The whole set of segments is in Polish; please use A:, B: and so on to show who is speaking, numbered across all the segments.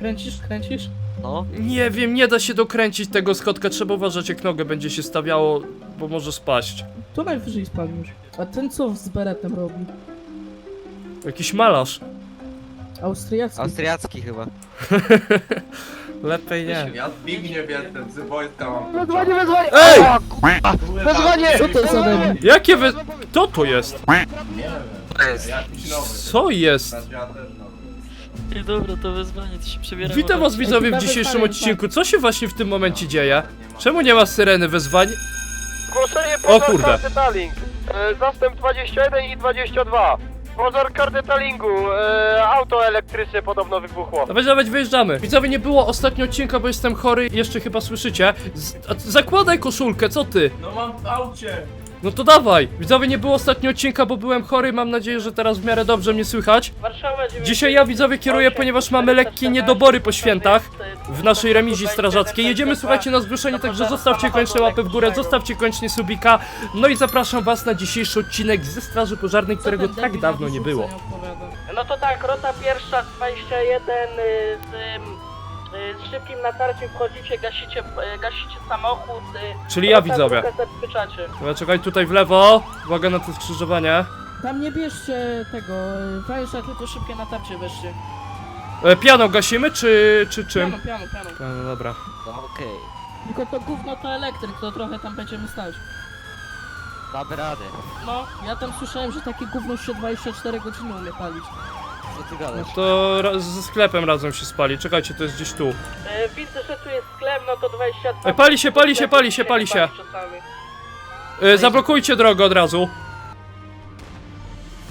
A: Kręcisz, kręcisz?
B: No.
C: Nie wiem, nie da się dokręcić tego schodka, trzeba uważać jak nogę będzie się stawiało, bo może spaść.
A: To najwyżej spadniesz. A ten co z beretem robi?
C: Jakiś malarz.
A: Austriacki.
B: Austriacki chyba.
C: Lepiej nie.
D: Ja Zbigniew jestem, z wojska mam.
E: Wezwanie, wezwanie!
C: Ej!
E: Wezwanie!
A: Co to za debil?
C: Jakie wy... Kto to jest?
D: Nie wiem.
B: To jest.
D: Jakiś nowy.
C: Co jest?
F: Ej, dobra, to wyzwanie, to się przebieramy.
C: Witam was widzowie w dzisiejszym odcinku. Co się właśnie w tym momencie dzieje? Czemu nie ma syreny wezwań?
E: Zgłoszenie
C: O
E: pożar
C: kurde.
E: E, Zastęp 21 i 22. Pożar car detailingu. E, auto elektryczne podobno wybuchło.
C: Dawać, dawać, wyjeżdżamy. Widzowie, nie było ostatnio odcinka, bo jestem chory, jeszcze chyba słyszycie. Z a, zakładaj koszulkę, co ty?
D: No mam w aucie.
C: No to dawaj. Widzowie, nie było ostatnio odcinka, bo byłem chory, mam nadzieję, że teraz w miarę dobrze mnie słychać.
A: Warszawa 9.
C: Dzisiaj ja widzowie kieruję, ponieważ mamy lekkie niedobory po świętach w naszej remizie strażackiej. Jedziemy, słuchajcie, na zgłoszenie, także zostawcie koniecznie łapę w górę, zostawcie koniecznie subika. No i zapraszam was na dzisiejszy odcinek ze Straży Pożarnej, którego tak dawno nie było.
A: No to tak, rota pierwsza 21 y, z, z szybkim natarciem wchodzicie, gasicie, y, gasicie samochód. y,
C: Czyli ja widzowie. Dobra, czekaj tutaj w lewo. Uwaga na to skrzyżowanie.
A: Tam nie bierzcie tego, fajsza, tylko szybkie natarcie weźcie.
C: E, pianą gasimy, czy, czy czym?
A: Piano, piano, piano.
C: Piano, dobra.
B: Okej.
A: Tylko to gówno to elektryk, to trochę tam będziemy stać.
B: Damy radę.
A: No, ja tam słyszałem, że takie gówno się 24 godziny umie palić.
B: Co ty
C: No
B: gadasz?
C: to ra- ze sklepem razem się spali. Czekajcie, to jest gdzieś tu.
A: E, widzę, że tu jest sklep, no to 22.
C: E, pali się, pali się, pali się, pali się.
A: Czasami.
C: E, zablokujcie drogę od razu.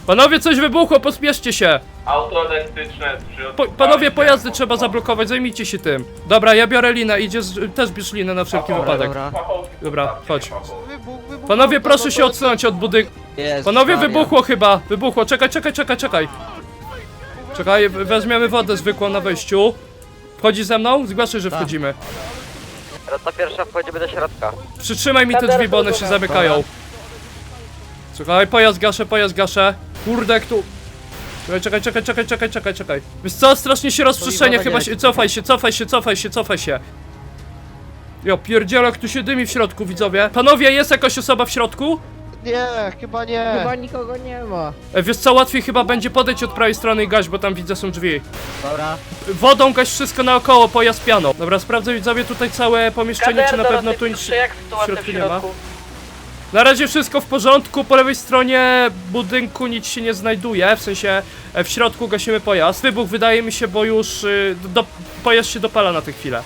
C: Panowie, coś wybuchło, pospieszcie się.
D: Auto elektryczne przy
C: Po, panowie, pojazdy trzeba zablokować, zajmijcie się tym. Dobra, ja biorę linę, idzie z, też bierz linę na wszelki wypadek.
B: Dobra.
C: Dobra, chodź. Panowie, proszę się odsunąć od budynku.
B: Jest.
C: Panowie, wybuchło chyba, wybuchło, czekaj, czekaj, czekaj, czekaj. Czekaj, weźmiemy wodę zwykłą na wejściu. Wchodzi ze mną? Zgłaszaj, że
B: Tak.
C: wchodzimy.
E: Rota pierwsza wchodzimy do środka.
C: Przytrzymaj mi te drzwi, bo one się zamykają. Czekaj, pojazd gaszę, pojazd gaszę. Kurde, jak tu... Czekaj, czekaj, czekaj, czekaj, czekaj, czekaj, czekaj. Wiesz co, strasznie się rozprzestrzenia, chyba
B: nie
C: się... Cofaj się, cofaj się, cofaj się, cofaj się. Jo, pierdzielę, jak tu się dymi w środku, widzowie. Panowie, jest jakaś osoba w środku?
E: Nie, chyba nie.
G: Chyba nikogo nie ma.
C: E, wiesz co, łatwiej chyba będzie podejść od prawej strony i gaś, bo tam widzę są drzwi.
B: Dobra.
C: Wodą gaś wszystko naokoło, pojazd pianą. Dobra, sprawdzę widzowie tutaj całe pomieszczenie, czy na pewno tu nic
A: jak
C: w
A: sytuacja w
C: środku nie ma.
A: środku?
C: Na razie wszystko w porządku, po lewej stronie budynku nic się nie znajduje, w sensie e, w środku gasimy pojazd. Wybuch wydaje mi się, bo już y, do, pojazd się dopala na tę chwilę.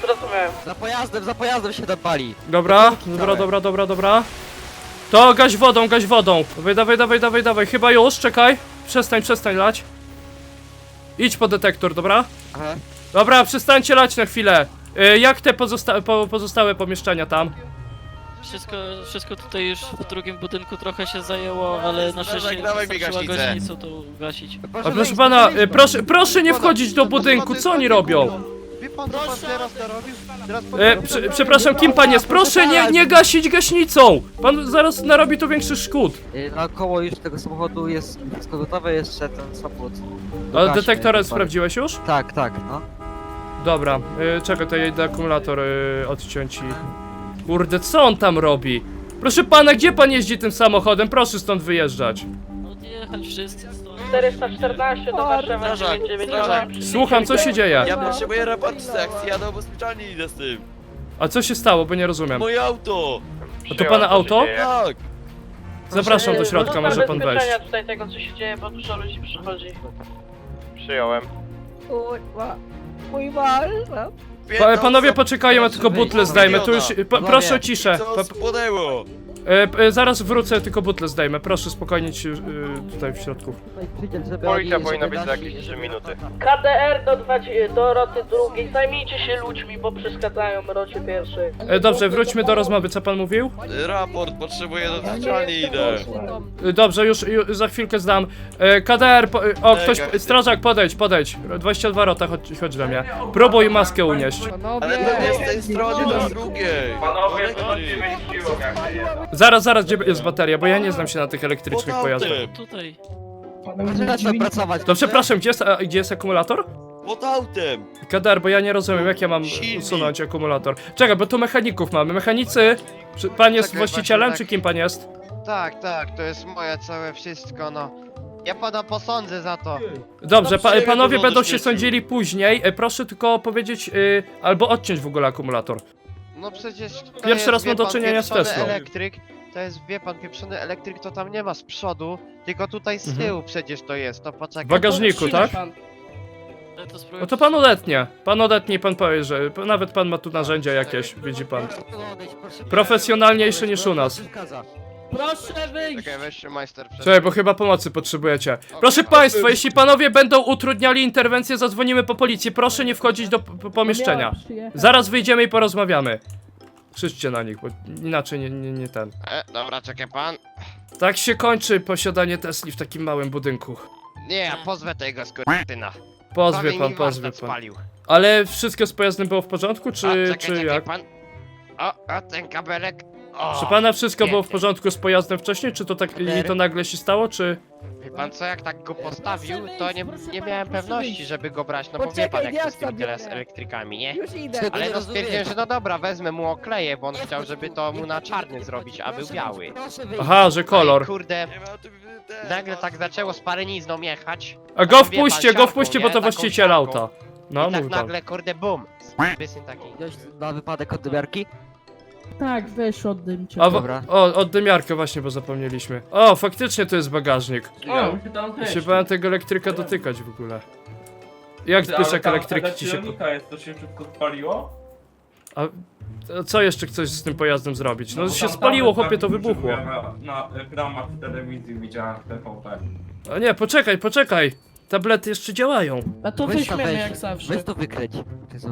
A: Zrozumiałem.
B: Za pojazdem, za pojazdem się dopali.
C: Dobra, dobra, dobra, dobra, dobra. To gaś wodą, gaś wodą. Dawaj, dawaj, dawaj, dawaj, dawaj, chyba już, czekaj. Przestań, przestań lać. Idź po detektor, dobra?
B: Aha.
C: Dobra, przestańcie lać na chwilę. Y, jak te pozosta po pozostałe pomieszczenia tam?
F: Wszystko, wszystko tutaj już w drugim budynku trochę się zajęło, ale na szczęście
H: dawaj mi
F: wystarczyła
H: gaśnicę.
F: to gasić.
C: A proszę pana, y, proszę, proszę nie wchodzić do budynku, co oni robią?
E: Pan, co pan teraz narobił? Teraz pan
C: E, prze, przepraszam, kim pan jest? Proszę nie, nie gasić gaśnicą! Pan zaraz narobi tu większych szkód.
B: Y, Naokoło już tego samochodu jest wszystko gotowe, jeszcze ten samochód.
C: A
B: dokładnie.
C: sprawdziłeś już?
B: Tak, tak, no.
C: Dobra, y, czekaj, to ja idę akumulator y, odciąć i... Kurde, co on tam robi? Proszę pana, gdzie pan jeździ tym samochodem? Proszę stąd wyjeżdżać.
F: Odjechać wszyscy.
A: 414 do Warszawy
H: strażak,
A: 992.
C: Słucham, co się dzieje?
H: Ja potrzebuję raport z akcji, ja do ubezpieczalni idę z tym.
C: A co się stało, bo nie rozumiem.
H: Moje auto!
C: A to pana auto?
H: Tak!
C: Zapraszam do środka, może pan wejść.
A: Zabezpieczenia tutaj tego, co się dzieje, bo dużo ludzi przychodzi.
E: Przyjąłem.
G: Kurwa. Mój mąż.
C: Pa, panowie poczekają, ja tylko butle zdajmy, tu już... Pa, proszę o ciszę.
H: Co
C: Pa,
H: spłonęło?
C: E, e, zaraz wrócę, tylko butle zdejmę. Proszę spokojnie ci y, tutaj w środku.
B: Oni-
E: powinna być za jakieś trzy
B: żeby
E: minuty.
B: rota-
A: KDR do, 20, do roty drugiej. Zajmijcie się ludźmi, bo przeszkadzają rocie pierwszej.
C: E, dobrze, wróćmy do rozmowy, co pan mówił?
H: Raport, potrzebuję do ubezpieczalni idę.
C: E, Dobrze, już, już za chwilkę zdam. E, KDR, po, e, o, ktoś, strażak, podejdź, podejdź. 22 rota, chodź, chodź do mnie. Próbuj maskę unieść.
H: Ale to nie z tej strony, to z drugiej.
D: Panowie, siłą jak się jest.
C: Zaraz, zaraz, gdzie jest bateria, bo ja nie znam się na tych elektrycznych pojazdach.
F: Tutaj.
B: Pracować.
C: To przepraszam, gdzie jest, a, gdzie jest akumulator?
H: Pod autem!
C: Kadar, bo ja nie rozumiem, jak ja mam
H: Silnik.
C: usunąć akumulator. Czekaj, bo tu mechaników mamy. Mechanicy, czy pan jest
E: Czekaj,
C: właścicielem,
E: właśnie
C: czy
E: tak.
C: kim pan jest?
E: Tak, tak, to jest moje całe wszystko, no. Ja pana posądzę za to.
C: Dobrze, pa, panowie będą się sądzili później. E, Proszę tylko powiedzieć, y, albo odciąć w ogóle akumulator.
E: No przecież. to
C: Pierwszy
E: jest,
C: raz mam
E: wie
C: do
E: pan,
C: czynienia z
E: pieprzony
C: Teslą.
E: elektryk. To jest, wie pan, pieprzony elektryk to tam nie ma z przodu, tylko tutaj z
C: Mhm.
E: tyłu przecież to jest, no poczekaj.
C: W bagażniku, tak?
F: Ale to
C: No to pan odetnie. Pan odetnie i pan powie, że nawet pan ma tu narzędzia jakieś, widzi pan. Profesjonalniejsze niż u nas.
A: Proszę wyjść!
E: Czekaj, weź się majster przed...
C: Czekaj, bo chyba pomocy potrzebujecie. Proszę państwa, jeśli panowie będą utrudniali interwencję, zadzwonimy po policję. Proszę nie wchodzić do p- pomieszczenia. Zaraz wyjdziemy i porozmawiamy. Krzyczcie na nich, bo inaczej nie, nie, nie ten.
E: E, dobra, czekaj pan.
C: Tak się kończy posiadanie Tesli w takim małym budynku.
E: Nie, ja pozwę tego skurtyna.
C: Pozwie pan, pozwie pan. Ale wszystko z pojazdem było w porządku, czy, czy jak?
E: pan. O, o, ten kabelek. O,
C: Czy pana wszystko było w porządku z pojazdem wcześniej, czy to tak i to nagle się stało, czy...
E: Wie pan co, jak tak go postawił, to nie,
G: Proszę
E: nie miałem
G: proszę
E: pewności, żeby go brać, no bo wie pan jak to z tymi teraz
G: biorę.
E: elektrykami, nie?
G: Już idę.
E: Ale no stwierdziłem, że no dobra, wezmę mu okleję, bo on chciał, żeby to mu na czarny zrobić, a był biały.
C: Aha, że
E: No i
C: kolor.
E: kurde, nagle tak zaczęło sparenizną jechać.
C: A go wpuśćcie, go wpuśćcie, bo to właściciel auta. No,
E: I tak
C: pan.
E: nagle, kurde, bum. Syn taki.
B: Na wypadek oddymiarki?
G: Tak, weź oddym cię.
C: A, w-
B: Dobra.
C: o, oddymiarkę właśnie, bo zapomnieliśmy. O, faktycznie to jest bagażnik.
D: Się tam
C: Ja
D: też.
C: się bałem tego elektryka dotykać w ogóle. Jak
D: Ale
C: Zbyszek
D: tam
C: elektryki ci się...
D: silnika jest, to się szybko spaliło?
C: A co jeszcze chcesz z tym pojazdem zrobić? No
D: bo
C: się
D: tam
C: spaliło,
D: tablet
C: chłopie, to
D: taki
C: wybuchło.
D: Na, na ekranach telewizji widziałem w TVP.
C: A nie, poczekaj, poczekaj. Tablety jeszcze działają.
A: A to
B: Weź to
A: weźmiemy
B: weź.
A: jak zawsze.
B: Weź to wykryć. Ty coś.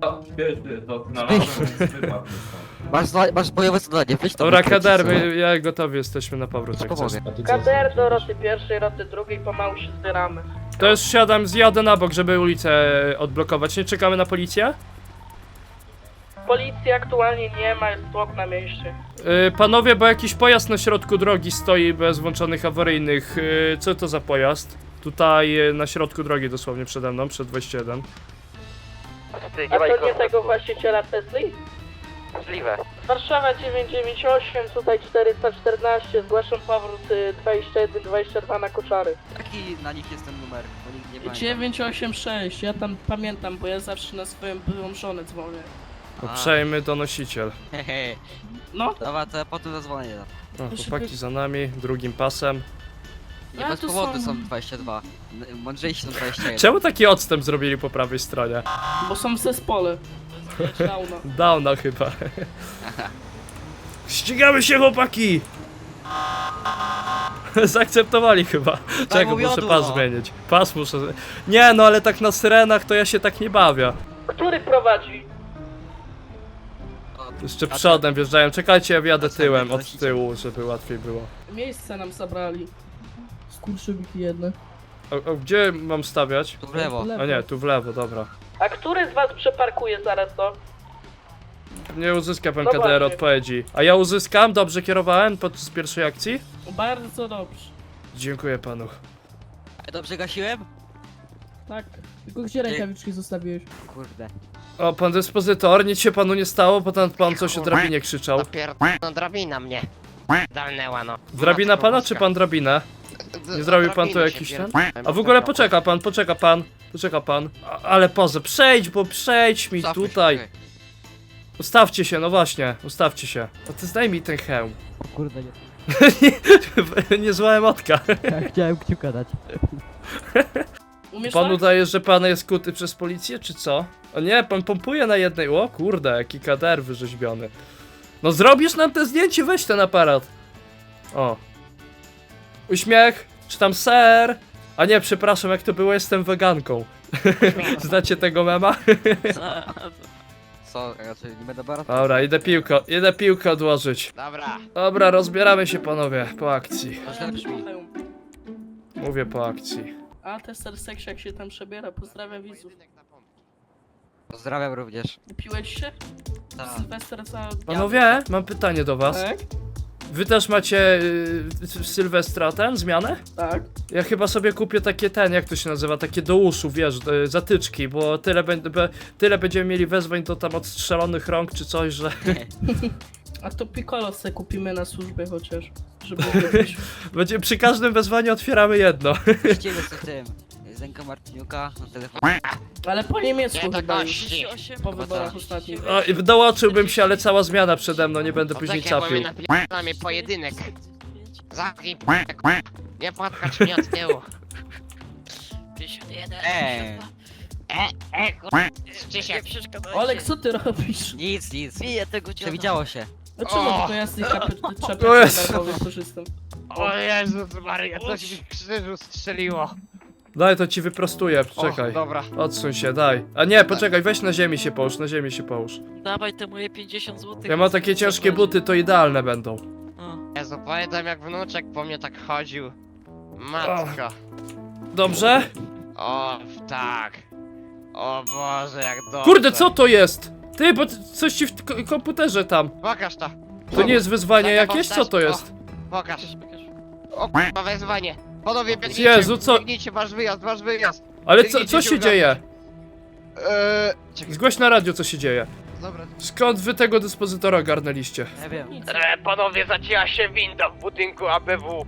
D: To, wiesz, to znalazłem, więc wypadł mi stąd.
B: Masz, zna- masz bojowe zadanie, weź to
C: Dobra. Kader, my jak gotowi jesteśmy na powrót, jak chcesz.
B: Pomogę.
A: KDR do roty pierwszej, roty drugiej, pomału się zbieramy.
C: To już siadam, zjadę na bok, żeby ulicę odblokować. Nie czekamy na policję?
A: Policji aktualnie nie ma, jest tłok na mieście.
C: Yy, panowie, bo jakiś pojazd na środku drogi stoi bez włączonych awaryjnych. Yy, co to za pojazd? Tutaj yy, na środku drogi dosłownie przede mną, przed 21.
A: A to nie tego właściciela Tesli?
E: Możliwe.
A: Warszawa 998, tutaj 414, zgłaszam powrót y, 21-22 na koczary.
B: Jaki na nich jest ten numer? Bo nikt nie pamięta.
A: 986, ja tam pamiętam, bo ja zawsze na swoją byłą żonę dzwonię.
C: Uprzejmy donosiciel.
B: Hehe.
A: No,
B: Dobra, to ja potem zadzwonię.
C: O, chłopaki za nami, drugim pasem.
B: Nie
A: A,
B: bez
A: tu
B: powodu
A: są-
B: są 22. N- Mądrzejsi są 21.
C: Czemu taki odstęp zrobili po prawej stronie?
A: bo są w zespole. Downa.
C: Chyba. Ścigamy się chłopaki! Zaakceptowali chyba. Czego muszę pas
B: no.
C: zmienić? Pas muszę. Nie no, ale tak na syrenach to ja się tak nie bawię.
A: Który prowadzi?
C: Jeszcze przodem wjeżdżają. Czekajcie, ja wjadę
B: A
C: tyłem od tyłu, żeby łatwiej było.
A: Miejsce nam zabrali. Skurczybiki jedne.
C: A, a gdzie mam stawiać?
B: Tu w lewo.
C: A nie, tu w lewo, dobra.
A: A który z was przeparkuje zaraz to?
C: Nie uzyska pan
A: No
C: KDR
A: właśnie.
C: odpowiedzi. A ja uzyskam? Dobrze kierowałem podczas pierwszej akcji?
A: Bardzo dobrze.
C: Dziękuję panu.
B: Dobrze gasiłem?
A: Tak. Tylko gdzie rękawiczki zostawiłeś?
B: Kurde.
C: O, pan dyspozytor, nic się panu nie stało, bo ten pan coś o drabinie krzyczał.
E: Napierdolona drabina mnie. Dalnęła no.
C: Drabina pana, czy pan drabinę? Nie zrobił pan tu jakiś ten? A w ogóle poczeka pan, poczeka pan, poczeka pan. A, ale poza, przejdź, bo przejdź mi
B: Cofnij się,
C: tutaj.
B: okej.
C: Ustawcie się, no właśnie, ustawcie się. A ty zdaj mi ten hełm.
B: O kurde, nie.
C: Niezła emotka.
B: Ja chciałem kciuka dać.
A: Umiesz
C: Pan
A: tak?
C: udaje, że pan jest kuty przez policję, czy co? O nie, pan pompuje na jednej. O kurde, jaki kader wyrzeźbiony. No zrobisz nam te zdjęcie, weź ten aparat. O. Uśmiech, czy tam ser? A nie, przepraszam, jak to było, jestem weganką. Znacie tego mema?
B: Co, raczej nie będę barat?
C: Dobra, idę piłkę, idę piłkę odłożyć.
E: Dobra.
C: Dobra, rozbieramy się panowie, po akcji.
B: To źle brzmi.
C: Mówię po akcji.
A: A tester seks jak się tam przebiera, pozdrawiam widzów.
B: Pozdrawiam również.
A: Upiłeś się?
B: Tak.
A: Sylwester za...
C: Panowie, mam pytanie do was.
A: Tak?
C: Wy też macie y, Sylwestra ten, zmianę?
A: Tak.
C: Ja chyba sobie kupię takie ten, jak to się nazywa, takie do uszu, wiesz, y, zatyczki, bo tyle, będę- be, tyle będziemy mieli wezwań do tam odstrzelonych rąk czy coś, że
A: A to Piccolo se kupimy na służbę chociaż, żeby zrobić.
C: będzie przy każdym wezwaniu otwieramy jedno.
B: Puścimy z tym. Zenka Martiniuka na telefon.
A: Ale po niemiecku
I: Nie, to
A: chyba już.
I: gości.
F: 38
A: Po wyborach
B: tak.
A: ostatnich.
C: O, i dołączyłbym się, ale cała zmiana przede mną, nie będę
I: No
C: później
I: czekaj, bo
C: capił.
I: my napierdalamy pojedynek. Zamknij p***ek. Nie płatkać mnie od tyłu.
F: 51.
B: Eee.
I: E, e, kur...
F: Nie
I: Krzysiek.
F: przeszkadzajcie.
A: Olek, co ty robisz?
B: Nic, nic.
F: Biję tego dziada.
B: Przewidziało się.
A: Dlaczego
I: O!
A: tylko ja z tych
C: O
A: czapek
C: Jezu.
A: nerwowych korzystam?
I: O Jezus Maria, coś mi w krzyżu strzeliło.
C: Daj, to ci wyprostuję, czekaj.
I: O, dobra.
C: Odsuń się, daj. A nie, poczekaj, weź na ziemi się połóż, na ziemi się połóż.
F: Dawaj te moje 50 zł.
C: Ja mam takie ciężkie buty, to idealne będą.
I: Jezu, pamiętam jak wnuczek po mnie tak chodził. Matko.
C: Dobrze?
I: O, tak. O Boże, jak dobrze.
C: Kurde, co to jest? Ty, bo coś ci w ko- komputerze tam.
I: Pokaż to.
C: To nie jest wyzwanie
I: Taka
C: jakieś? Co to
I: postać?
C: jest?
I: Pokaż. O kurwa, wezwanie. Panowie, biegnijcie.
C: Jezu, co-
I: Biegnijcie, wasz wyjazd, wasz wyjazd.
C: Ale co, co
I: się
C: dzieje?
I: Eee, czekaj,
C: Zgłoś na radio, co się dzieje.
I: dobra.
C: Skąd wy tego dyspozytora ogarnęliście?
B: Nie wiem.
E: E, panowie, zacięła się winda w budynku ABW.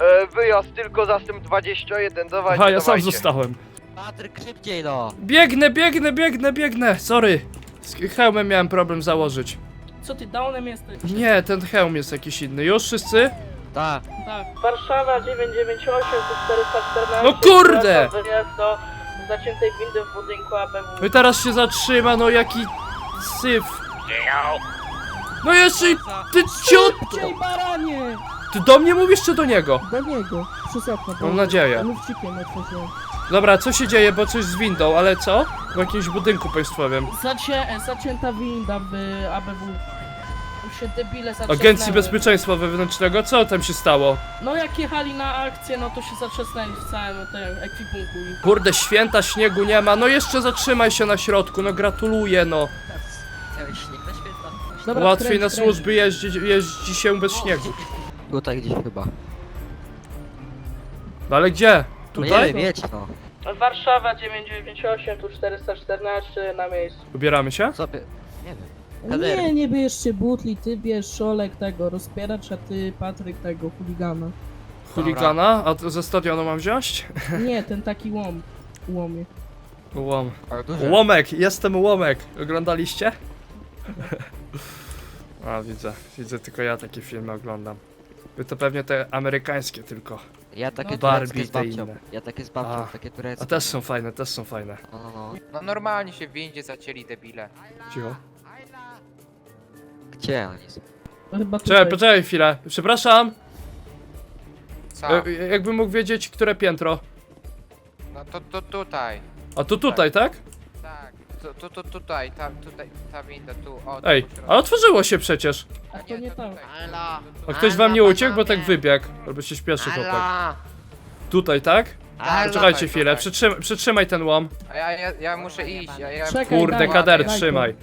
E: E, wyjazd tylko zastęp 21, dawajcie,
C: Aha, ja sam
E: dawajcie.
C: zostałem.
B: Patryk, szybciej no.
C: Biegnę, biegnę, biegnę, biegnę. Sorry. Z hełmem miałem problem założyć.
A: Co ty, downem jesteś?
C: Nie, ten hełm jest jakiś inny. Już wszyscy?
B: Tak.
A: Tak. Warszawa 998 to 414.
C: No kurde!
A: Wyjazd do zaciętej windy w budynku ABW.
C: No i teraz się zatrzyma, no jaki syf. No jeszcze i ty ciot!
G: Szybciej, baranie!
C: Ty do mnie mówisz czy do niego?
G: Do niego, przez okno.
C: Mam nadzieję.
G: Otworzyłem.
C: Dobra, co się dzieje, bo coś z windą, ale co? W jakimś budynku państwowym.
A: Zacię, zacięta winda w ABW. Się debile zatrzasnęły.
C: Agencji Bezpieczeństwa Wewnętrznego, co tam się stało?
A: No jak jechali na akcję, no to się zatrzasnęli w całym tym ekwipunku. i-
C: Kurde, święta śniegu nie ma, no jeszcze zatrzymaj się na środku, no gratuluję, no.
B: Cały śnieg na święta.
G: Dobra,
C: Łatwiej
G: kręć,
C: na
G: kręć.
C: służby jeździ, jeździ się bez śniegu.
B: Tutaj gdzieś chyba.
C: No ale gdzie?
B: No nie
C: Tutaj?
B: wiem, jedź no.
A: Warszawa 998, tu 414 na miejscu.
C: Ubieramy się?
B: Co by... Nie wiem. Kader.
G: Nie, nie bierzcie butli, ty bierz Olek tego, rozpieracz, a ty Patryk tego, chuligana.
C: Chuligana? A to ze stadionu mam wziąć?
G: Nie, ten taki łom. Łomie.
C: Łom.
B: Ale duże.
C: Łomek, jestem Łomek. Oglądaliście? A, widzę. Widzę, tylko ja takie filmy oglądam. Wy to pewnie te amerykańskie tylko.
B: Ja takie
A: No.
C: Barbie
B: tureckie z
C: te
B: babcią.
C: inne.
B: Ja takie z babcią,
C: A.
B: takie tureckie.
C: A też są fajne, też są fajne.
B: No, no, no.
J: No normalnie się w windzie zacięli debile.
C: Cicho.
B: Gdzie
G: chyba tutaj.
C: Czekaj, poczekaj chwilę. Przepraszam.
J: Co?
C: E, jakbym mógł wiedzieć, które piętro.
J: No to, to tutaj.
C: A to tutaj, tak?
J: Tak. To, to, to tutaj, tam, tutaj, ta winda, tu, o. tu
C: Ej,
J: po środku.
C: a otworzyło się przecież.
G: A to nie
J: tutaj.
I: Halo.
C: A ktoś wam nie uciekł, bo tak wybiegł. Albo się śpieszy chłopak. Tutaj, tak?
I: Halo.
C: Poczekajcie
J: tutaj,
C: chwilę, przytrzymaj, przytrzymaj ten łom.
J: A ja, ja, ja muszę iść, ja, ja...
G: Czekaj,
C: Kurde, kader, trzymaj.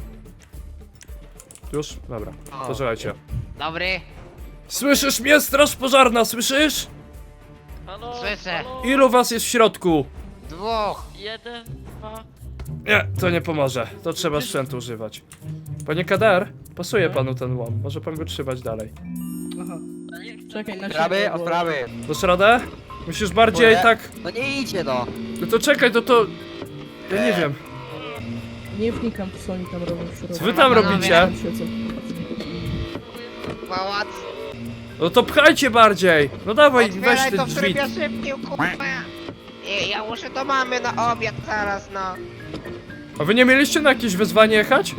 C: Już? Dobra,
B: O.
C: poczekajcie.
I: Dobry.
C: Słyszysz mnie, straż pożarna, słyszysz?
F: Halo,
I: Słyszę.
F: halo,
C: Ilu was jest w środku?
I: Dwóch.
F: Jeden, dwa.
C: Nie, to nie pomoże. To trzeba sprzętu używać. Panie Kader, pasuje panu ten łom. Może pan go trzymać dalej.
A: Aha. Czekaj, na
B: Sprawy,
A: siebie,
B: o
A: bo-
B: sprawy.
C: Dasz radę? Musisz bardziej
B: Kurde.
C: tak...
B: No nie idzie no.
C: No to czekaj, to to... Ja nie wiem.
G: Nie wnikam, co oni tam robią środku.
C: Co wy tam
I: Panowie.
C: robicie?
G: Tam siedzą.
I: Pałac.
C: No to pchajcie bardziej. No dawaj, weź
I: Otwieraj
C: te
I: to w
C: drzwi.
I: trybie szybkim, kurwa. Ej, Ja muszę do mamy na obiad zaraz, no.
C: A wy nie mieliście na jakieś wezwanie jechać?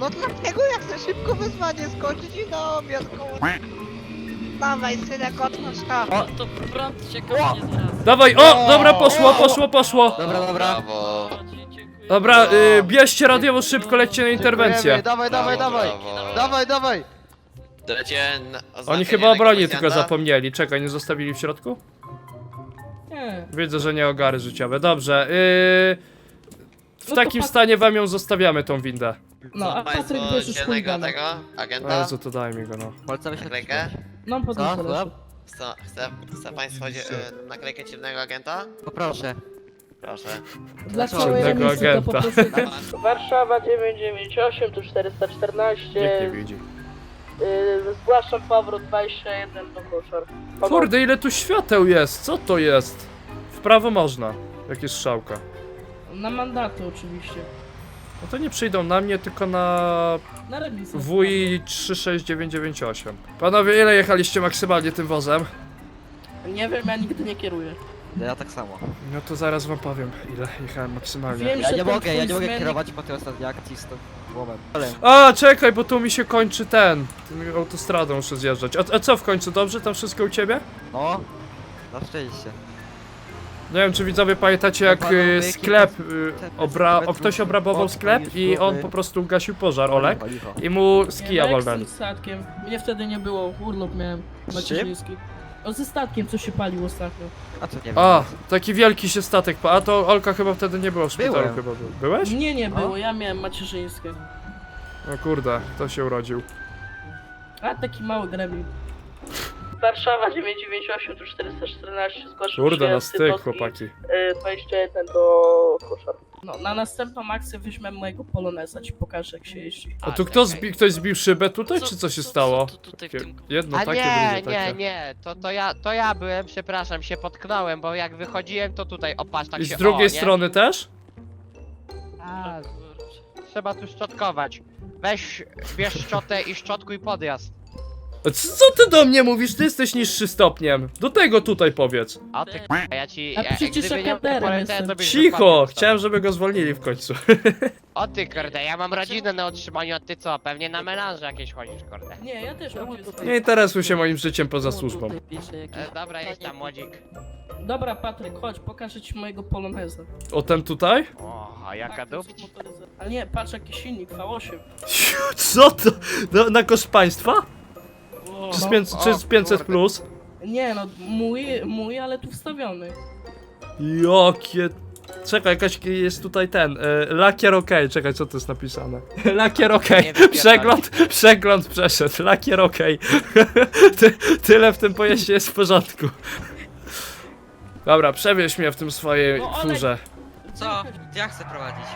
I: No dlatego ja chcę szybko wyzwanie skończyć i na obiad, kurwa. Dawaj, synek, otwórz to.
F: No to prąd się kochnie zaraz.
C: Dawaj, o! Dobra, poszło, poszło, poszło.
B: Dobra, dobra.
H: Brawo.
C: Dobra, y, bierzcie radiowo szybko, lećcie na interwencję.
E: Dawaj, dawaj,
H: Brawo,
E: dawaj.
H: brawo.
E: Dawaj, dawaj.
H: Dajcie na-
C: Oni
H: oznaczenie
C: chyba o broni
H: negocjanta.
C: tylko zapomnieli. Czekaj, nie zostawili w środku?
G: Nie.
C: Widzę, że nie ogary życiowe. Dobrze, W
A: No to
C: takim
A: Pat-
C: stanie wam ją zostawiamy, tą windę.
A: No, a
H: Państwo
A: Patryk bierzesz
H: dzielnego
A: chuligana.
H: tego agenta?
C: Jezu, to daj mi go, no.
B: Palcami się
H: Naklejkę?
A: No,
B: Co?
A: leży.
H: Chce, chce, chce państwo dzie- e, naklejkę dzielnego agenta?
B: Poproszę.
H: Proszę.
A: Dla
B: Ciemnego
A: całej remizy to
C: agenta.
A: po prostu...
K: Warszawa 998, tu 414.
C: Nikt nie widzi.
K: Yy, zgłaszam powrót 21 do koszar.
C: Kurde, ile tu świateł jest? Co to jest? W prawo można. Jak jest strzałka.
A: Na mandaty oczywiście.
C: No to nie przyjdą na mnie, tylko na
A: Na remizę.
C: WI 36998. Panowie, ile jechaliście maksymalnie tym wozem?
K: Nie wiem, ja nigdy nie kieruję.
B: Ja tak samo.
C: No to zaraz wam powiem, ile jechałem maksymalnie.
A: Wiem,
B: Ja
A: że
B: nie
A: ten
B: mogę, ja
A: twój
B: nie mogę
A: zmiennik-
B: kierować po tej ostatniej akcji z tym głowem. Ale
C: A, czekaj, bo tu mi się kończy ten. Tym autostradą muszę zjeżdżać. A, a co w końcu, dobrze? Tam wszystko u ciebie?
B: no, na szczęście.
C: Nie wiem, czy widzowie pamiętacie, jak
B: Panowie,
C: y,
B: jakie
C: sklep, y, obra... o, ktoś obrabował sklep i on po prostu gasił pożar, Olek. I mu
A: Nie,
C: z
A: no
C: kija
A: jak z tym statkiem. Mnie wtedy nie było, urlop miałem. Macierzyński. O, ze statkiem, co się palił ostatnio.
B: A co nie wiem.
C: A, taki wielki się statek, pa- a to Olka chyba wtedy nie była w szpitalu
B: Byłem.
C: chyba był. Byłeś?
A: Nie, nie
B: No.
A: było, ja miałem macierzyńskie.
C: O kurde, kto się urodził.
A: A, taki mały gremlin.
K: Warszawa 998, tu 414, zgłaszam
C: Kurde,
K: się
C: na
K: z
C: styk,
K: Tytowski,
C: chłopaki.
K: yy, 21 do koszar.
A: No, na następną akcję weźmiemy mojego poloneza, ci pokażę jak się jeździ.
C: A tu kto zbi ktoś zbił szybę tutaj, czy co się stało?
F: Co, tutaj w
C: Takie-
F: tym...
C: Jedno
E: A
C: takie,
E: nie,
C: drugie
E: nie,
C: takie.
E: nie, to, to, ja, to ja byłem, przepraszam, się potknąłem, bo jak wychodziłem, to tutaj, opatrz, tak
C: I
E: się,
C: z drugiej
E: o, nie?
C: strony też?
E: A, trzeba tu szczotkować. Weź, bierz szczotę i szczotkuj podjazd.
C: Co ty do mnie mówisz? Ty jesteś niższy stopniem. Do tego tutaj powiedz.
E: A ty k***a, ja ci...
A: A
E: ja,
A: przecież
E: gdyby nie
A: akaderem
E: polecę,
A: jestem.
E: to
C: Cicho! Chciałem, żeby go zwolnili w końcu.
E: O ty kurde, ja mam rodzinę na utrzymaniu, a ty co? Pewnie na melanże jakieś chodzisz, kurde.
A: Nie, ja też mam dziecko.
C: Nie interesuj się moim życiem poza służbą.
E: E, dobra, jedź tam, młodzik.
A: Dobra, Patryk, chodź, pokażę ci mojego poloneza.
C: O ten tutaj?
E: O, a jaka dup?
A: Ale nie, patrz jaki silnik, V8.
C: Co to? Na, na koszt państwa? Czy z,
A: No.
C: pięć, czy z 500 plus?
A: Nie no, mój, mój, ale tu wstawiony.
C: Jakie... Czekaj, jakaś jest tutaj ten, e, lakier ok, czekaj, co to jest napisane? lakier ok,
E: Nie wypierdalaj.
C: przegląd, przegląd przeszedł, lakier ok. Ty, tyle w tym pojeździe jest w porządku. Dobra, przewieź mnie w tym swojej
A: No, Olek-
C: furze.
B: Co? Ja chcę prowadzić.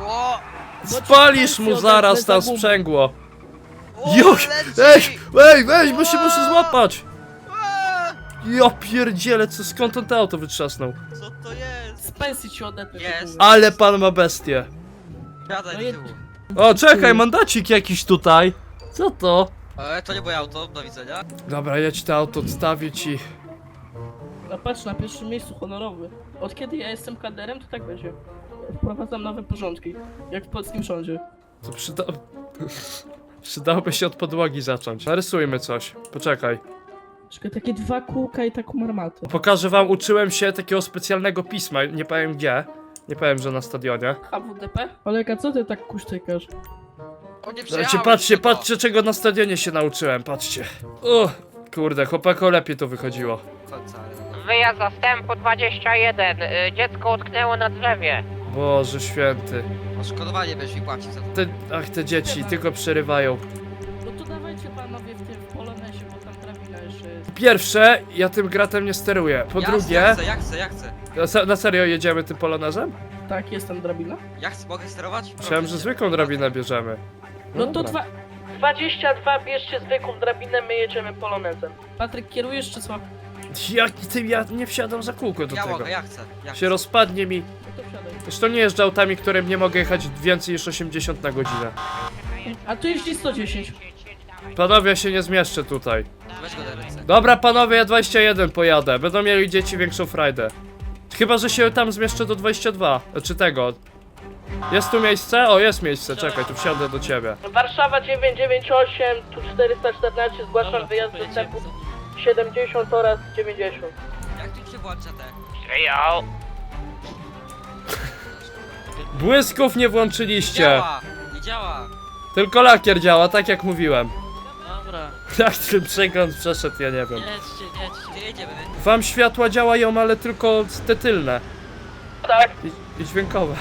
E: O,
C: Spalisz mu zaraz tam sprzęgło. Już! Ej, ej, weź, bo się muszę złapać! Ja pierdzielę, co, skąd on te auto wytrzasnął?
B: Co to jest?
A: Z pensji ci odetnę.
B: Jest.
C: Ale pan ma bestię.
B: Siadaj
A: No
B: do
A: i-
B: tyłu.
C: O, czekaj, mandacik jakiś tutaj. Co to?
B: E, to nie moje auto, do widzenia.
C: Dobra, ja ci to auto odstawić i...
A: No patrz, na pierwszym miejscu honorowy. Od kiedy ja jestem kaderem, to tak będzie. Wprowadzam nowe porządki, jak w polskim rządzie.
C: To przyda... Przydałoby się od podłogi zacząć. Narysujmy coś. Poczekaj.
A: Czekaj, takie dwa kółka i taką armatę.
C: Pokażę wam, uczyłem się takiego specjalnego pisma, nie powiem gdzie. Nie powiem, że na stadionie.
A: HWDP? Oleka, co ty tak kusztykasz?
E: O, nie
C: Zobaczcie, patrzcie, patrzcie, czego na stadionie się nauczyłem, patrzcie. O, kurde, chłopako lepiej to wychodziło.
B: Ale...
L: Wyjazd zastępu 21. Y, Dziecko utknęło na drzewie.
C: Boże święty.
B: Odszkodowanie będziesz mi płacić za to.
C: Te, ach, te dzieci tylko przerywają.
A: No to dawajcie panowie w tym w polonezie, bo tam drabina jeszcze jest.
C: Pierwsze, ja tym gratem nie steruję. Po
B: ja
C: drugie,
B: Ja chcę, ja chcę, ja chcę.
C: na se- na serio jedziemy tym polonezem?
A: Tak, jest tam drabina?
B: Ja chcę, mogę sterować?
C: Myślałem, że zwykłą drabinę bierzemy.
A: No to
C: dobra.
A: dwa...
K: 22, bierzcie zwykłą drabinę, my jedziemy polonezem.
A: Patryk, kierujesz czy co?
C: Jak ty, ja nie wsiadam za kółko do
B: Ja
C: tego.
B: mogę, ja chcę. Ja
C: Się
B: chcę.
C: rozpadnie mi. Zresztą nie jeżdżę autami, którym nie mogę jechać więcej niż 80 na godzinę.
A: A tu jeździ 110.
C: Panowie, ja się nie zmieszczę tutaj.
B: Weź go do ręce.
C: Dobra, panowie, ja 21 pojadę. Będą mieli dzieci większą frajdę. Chyba, że się tam zmieszczę do 22. Czy tego. Jest tu miejsce? O, jest miejsce, czekaj, tu wsiądę do ciebie.
K: Warszawa 998, tu 414, zgłaszam
F: Dobra,
K: wyjazd
F: pojedziemy.
K: zastępu 70 oraz 90.
B: Jak tu się włącza te?
L: Przyjął.
C: Błysków nie włączyliście.
B: Działa! Nie działa!
C: Tylko lakier działa, tak jak mówiłem.
F: Dobra,
C: Jak ten przegląd przeszedł, ja nie wiem.
F: jedźcie, jedźcie.
B: Jedziemy?
C: Wam światła działają, ale tylko te tylne.
K: Tak,
C: I, i dźwiękowe.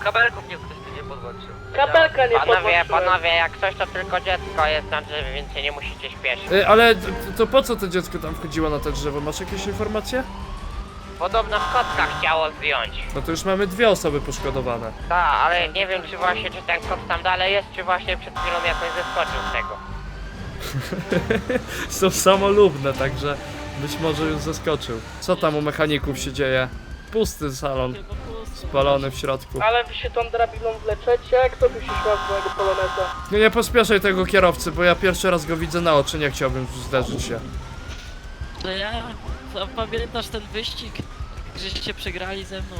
B: kabelków nie ktoś tu nie podłączył.
A: Kabelka nie
J: Panowie,
A: podłączyłem.
J: panowie, jak coś to tylko dziecko jest na drzewie, więc się nie musicie śpieszyć.
C: Y, ale to, to po co to dziecko tam wchodziło na to drzewo? Masz jakieś informacje?
J: Podobno kotka chciało zdjąć.
C: No to już mamy dwie osoby poszkodowane.
J: Tak, ale nie wiem czy właśnie, czy ten kot tam dalej jest, czy właśnie przed chwilą jakoś zeskoczył z tego.
C: Są samolubne, także być może już zaskoczył. Co tam u mechaników się dzieje? Pusty salon, spalony w środku.
A: Ale wy się tą drabiną wleczecie? Kto tu się śmiał z mojego poloneza?
C: No nie pospieszaj tego kierowcy, bo ja pierwszy raz go widzę na oczy, nie chciałbym zderzyć się.
F: To ja... A pamiętasz ten wyścig? Żeście przegrali ze mną.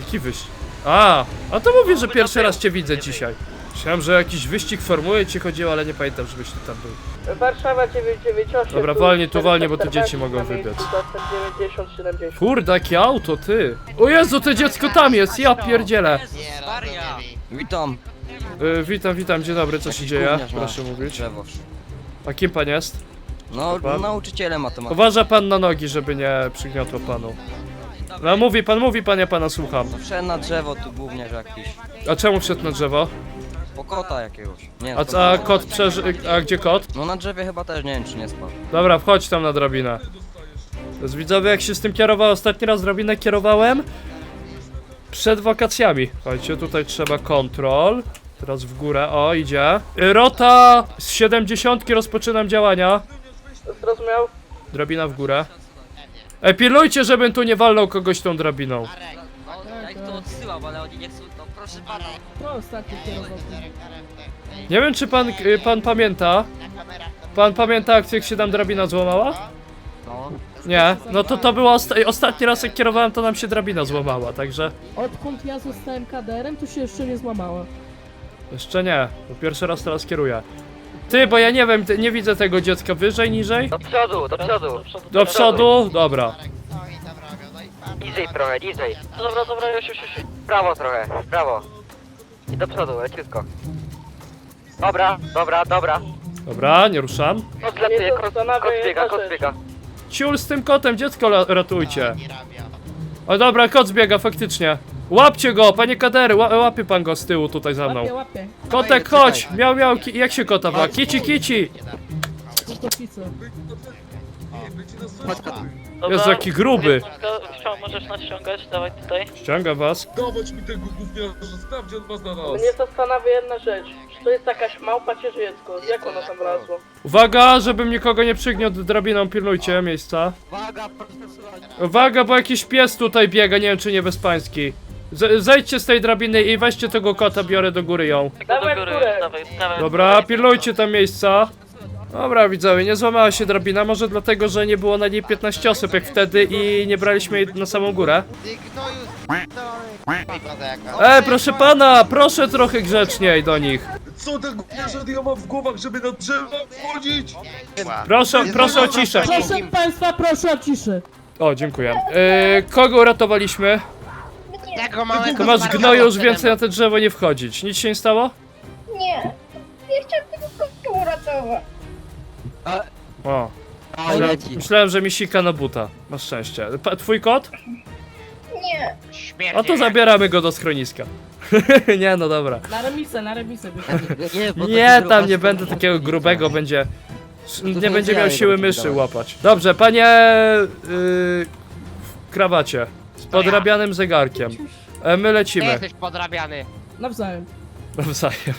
C: Jaki wyścig? A, a to mówię, że pierwszy raz cię widzę dzisiaj. Myślałem, że jakiś wyścig formuły ci chodziło, ale nie pamiętam, żebyś ty tam był.
A: Warszawa 998.
C: Dobra, wolniej tu, wolniej, bo tu dzieci mogą wybiec.
A: Zastęp 90, 70.
C: Kurde, jakie auto, ty! O Jezu, to dziecko tam jest, ja pierdzielę!
H: Nie.
B: Witam.
C: Y, witam, witam, dzień dobry, co się dzieje? Proszę mówić.
B: Drzewo.
C: A kim pan jest?
B: No,
C: Pan?
B: nauczycielem matematyki.
C: Uważa pan na nogi, żeby nie przygniotło panu. No mówi pan, mówi pan, ja pana słucham.
B: Wszedł na drzewo tu gówniarz jakiś.
C: A czemu wszedł na drzewo?
B: Po kota jakiegoś. Nie,
C: A,
B: to
C: co, a
B: było-
C: kot przeży... A gdzie kot?
B: No na drzewie chyba też nie wiem czy nie spadł.
C: Dobra, wchodź tam na drabinę. Jest widzowie, jak się z tym kierował, ostatni raz drabinę kierowałem przed wakacjami. Słuchajcie, tutaj trzeba kontrol. Teraz w górę, o idzie. Y, Rota z 70 rozpoczynam działania.
A: Zrozumiał?
C: Drabina w górę. Ej, pilnujcie, żebym tu nie walnął kogoś tą drabiną.
B: Ja ich to odsyłam, ale oni nie chcą, no proszę pana.
G: To ostatni kierował.
C: Nie wiem, czy pan, y, pan pamięta. Pan pamięta akcję, jak się tam drabina złamała?
B: No.
C: Nie, no to to było osta ostatni raz jak kierowałem, to nam się drabina złamała, także
G: Odkąd ja zostałem kaderem, to się jeszcze nie złamała.
C: jeszcze nie, bo pierwszy raz teraz kieruję. Ty, bo ja nie wiem, nie widzę tego dziecka wyżej, niżej?
B: Do przodu, do przodu.
C: Do przodu? Dobra.
H: No.
B: Niżej trochę, niżej.
A: Dobra, dobra, już, już, już.
B: W prawo trochę, w prawo. I do przodu, leciutko. Dobra, dobra, dobra.
C: Dobra, nie ruszam.
B: Kot
A: Nie zastanawia jedna rzecz.
C: Ciul z tym kotem, dziecko la- ratujcie.
H: Nie.
C: O dobra, kot zbiega, faktycznie. Łapcie go, panie kadery, ła łapie pan go z tyłu tutaj za mną.
G: Łapie, łapie.
C: Kotek, chodź! Miał, miał, ki jak się kota ma? Kici, kici!
G: Kotwicę.
C: Jezu, jaki gruby.
F: Chciał, możesz naściągać, dawaj tutaj.
C: Ściągam was.
D: Dawać mi tego gówniarza, sprawdź on was na nas.
A: Mnie zastanawia jedna rzecz. Czy to jest jakaś małpa czy dziecko? Jak ono tam wlazło?
C: Uwaga, żebym nikogo nie przygniótł drabiną, pilnujcie miejsca.
B: Uwaga,
C: bo jakiś pies tutaj biega, nie wiem czy nie bezpański. Z zejdźcie z tej drabiny i weźcie tego kota, biorę do góry ją.
A: Dawaj w górę!
C: Dobra, pilnujcie tam miejsca. Dobra, widzowie, nie złamała się drabina, może dlatego, że nie było na niej 15 osób jak wtedy i nie braliśmy jej na samą górę.
H: Ty gnoju
C: E, proszę pana, proszę trochę grzeczniej do nich.
D: Co ten gówniarza ja mam w głowach, żeby na drzewa wchodzić?
C: Proszę, proszę o ciszę.
G: Proszę państwa, proszę o ciszę.
C: O, dziękuję. E, kogo uratowaliśmy?
J: Tego małego
C: To masz gnoju już więcej na te drzewo nie wchodzić. Nic się nie stało?
I: Nie. Ja chciałam tego kotka uratować.
C: O,
B: O, leci.
C: myślałem, że mi sika na buta. Masz szczęście. Pa, twój kot?
I: Nie.
J: Śmierć.
C: O to zabieramy go do schroniska. nie, no dobra.
G: Na remisę, na remisę.
B: Nie, bo
C: Nie, tam nie będę
B: nie
C: takiego grubego, będzie... Nie
B: nie
C: będzie miał siły myszy łapać. Dobrze, panie... Yy, w krawacie. Z podrabianym zegarkiem. E, my
J: Ty
C: lecimy.
J: jesteś podrabiany.
G: Nawzajem.
C: Nawzajem.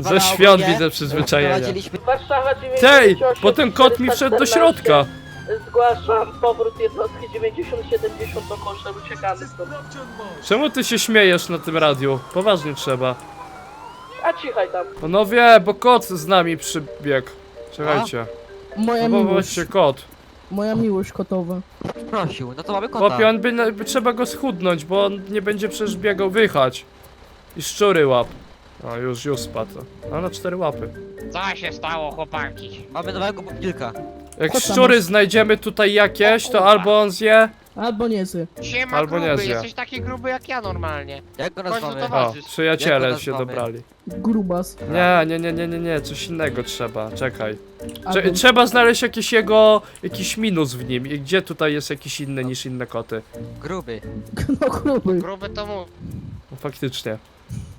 C: Ze świąt widzę przyzwyczajenia.
B: Wprowadziliśmy
A: Warszawa 98,
C: Tej! Bo ten kot mi wszedł do
A: 414.
C: środka.
A: Zgłaszam powrót jednostki 9070 do koszem, uciekamy stąd.
C: Czemu ty się śmiejesz na tym radiu? Poważnie trzeba.
A: A cichaj tam.
C: Panowie, bo kot z nami przybiegł. Czekajcie.
G: Moja
C: No bo
G: miłość.
C: właśnie kot.
G: Moja miłość kotowa.
B: prosił, no to mamy kota.
C: Chłopie, on by, na- by trzeba go schudnąć, bo on nie będzie przecież biegał wychać. I szczury łap. O, już, już spadł. A na cztery łapy.
J: Co się stało, chłopaki?
B: Mamy nowego pupilka.
C: Jak
G: Kota
C: szczury
G: masz.
C: znajdziemy tutaj jakieś, to albo on zje,
G: Albo niezy.
J: Siema
C: Albo nie
J: gruby,
C: zje.
J: jesteś taki gruby jak ja normalnie.
B: Jak go
J: do
B: nazwamy?
C: o, przyjaciele
B: Jak go
C: się
B: nazwamy?
C: dobrali.
G: Grubas.
C: Nie, nie, nie, nie, nie, nie, coś innego trzeba, czekaj. Cze
G: Albo...
C: trzeba znaleźć jakiś jego, jakiś minus w nim. I gdzie tutaj jest jakiś inny niż inne koty?
B: Gruby.
G: No gruby.
J: Gruby to mu.
C: No, faktycznie.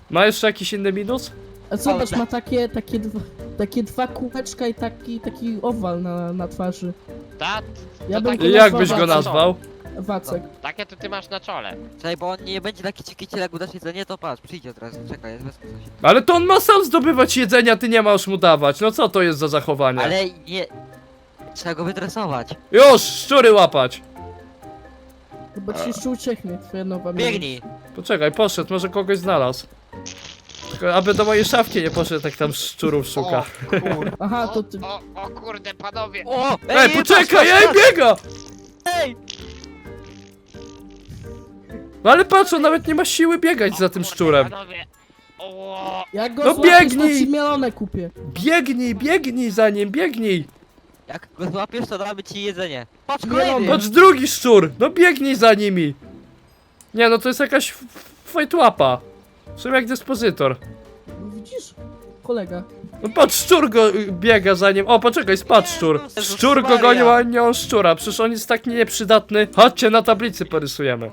C: Ma jeszcze jakiś inny minus?
A: A zobacz, ma takie, takie, dwa, takie dwa kółeczka i taki, taki owal na, na twarzy.
E: Ta,
A: Ja
E: To tak-
A: go
C: Jak
A: nazwał
C: byś go nazwał?
A: Wacek.
E: takie to ty masz na czole.
B: Czekaj, bo on nie będzie taki cikiciel jak udasz jedzenie, to patrz, przyjdzie od razu, czekaj, jest bez coś.
C: Ale to on ma sam zdobywać jedzenia, ty nie masz mu dawać. No co to jest za zachowanie?
B: Ale nie... Trzeba go wydresować.
C: Już, szczury łapać.
A: Chyba ci jeszcze ucieknie, twoja nowa.
B: Biegnij!
C: Poczekaj, poszedł, może kogoś znalazł. Tylko aby do mojej szafki nie poszedł, tak tam szczurów szuka.
A: Aha, to ty...
E: O, o kurde, panowie!
B: O!
C: Ej, poczekaj, ej, biega!
B: Ej!
C: No ale patrz, on nawet nie ma siły biegać za tym szczurem.
E: Panowie! O,
A: Jak go
C: No
A: złapiesz,
C: biegnij!
A: to ci mielone kupię.
C: Biegnij, biegnij za nim, biegnij!
B: Jak go złapiesz, to damy ci jedzenie. Patrz, kolejny!
C: Patrz, drugi szczur! No biegnij za nimi! Nie, no to jest jakaś f- fajtłapa. W sumie jak dyspozytor.
A: Widzisz? Kolega.
C: No patrz, szczur go y, biega za nim. O, poczekaj, spadł szczur.
B: Jezus
C: Szczur go
B: Maria.
C: gonił, a nie on szczura. Przecież on jest tak nieprzydatny. Chodźcie, na tablicy porysujemy.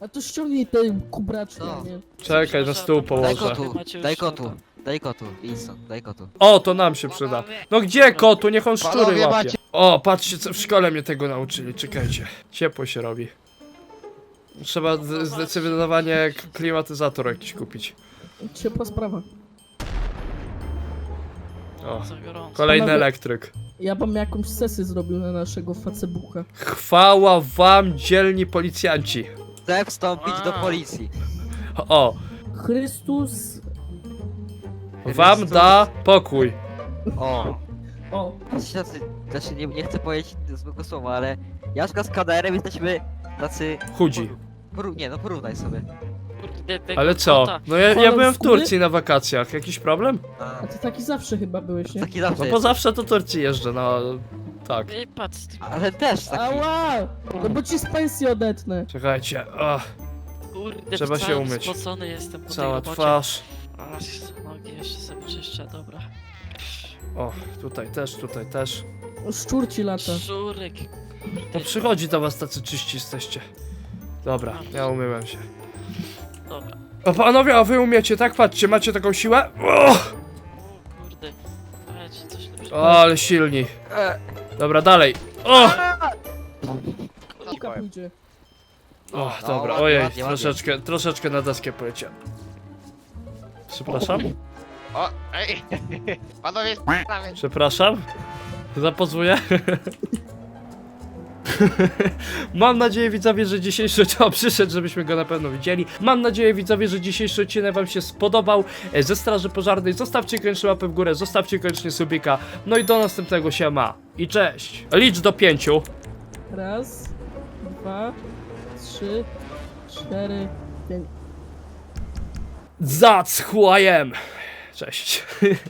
A: A to ściągnij te kubraczki,
B: No.
A: nie?
C: Czekaj, na stół
B: Daj
C: położę.
B: kotu,
F: Macie już
B: daj kotu, daj kotu, Wilson, daj kotu.
C: O, to nam się przyda. No gdzie kotu? Niech on szczury
B: Panowie,
C: łapie.
B: macie-
C: O, patrzcie, co w szkole mnie tego nauczyli. Czekajcie. Ciepło się robi. Trzeba z- zdecydowanie k- klimatyzator jakiś kupić.
A: Ciepła sprawa.
C: O,
F: Za gorąco.
C: kolejny elektryk.
A: Ja bym jakąś sesję zrobił na naszego Facebooka.
C: Chwała wam, dzielni policjanci.
B: Chcę wstąpić do policji.
C: O,
A: Chrystus...
C: wam da pokój.
B: O.
A: O,
B: Tacy, znaczy nie, nie chcę powiedzieć złego słowa, ale Jażka z KDR-em jesteśmy tacy...
C: Chudzi.
B: Poró- nie no, porównaj sobie.
C: Ale co? No ja, ja byłem w? Turcji na wakacjach. Jakiś problem?
B: A,
A: a ty taki zawsze chyba byłeś, nie?
B: taki zawsze
C: No
B: jest.
C: bo zawsze do Turcji jeżdżę, no tak.
F: Ej, patrz, ty,
B: Ale też taki...
A: Ała! No bo ci z pensji odetnę.
C: Czekajcie, o,
F: kurde,
C: Trzeba się umyć.
F: spocony jestem po
C: cała
F: tej robocie.
C: twarz.
F: Aż, nogi jeszcze sobie czyszczę, dobra.
C: O, tutaj też, tutaj też.
A: Szczur ci lata.
F: Żurek.
C: No przychodzi do was tacy czyści jesteście. Dobra, ja umyłem się.
F: Dobra,
C: O panowie, a wy umiecie, tak? Patrzcie, macie taką siłę? O,
F: kurde. Weź coś lepszego.
C: o ale silni. Dobra, dalej. O!
A: Kuka pójdzie.
C: O,
B: No,
C: dobra,
B: ładnie,
C: ojej,
B: ładnie, ładnie.
C: troszeczkę, troszeczkę na deskę poleciałem. Przepraszam?
E: o, ej! Panowie, nawet.
C: Przepraszam? Zapozwuję? Mam nadzieję widzowie, że dzisiejszy o, przyszedł, żebyśmy go na pewno widzieli. Mam nadzieję widzowie, że dzisiejszy odcinek wam się spodobał e, ze Straży Pożarnej. Zostawcie koniecznie łapę w górę, zostawcie koniecznie subika. No i do następnego się ma. I cześć. Licz do pięciu.
A: Raz, dwa, trzy, cztery, pięć.
C: I am. Cześć.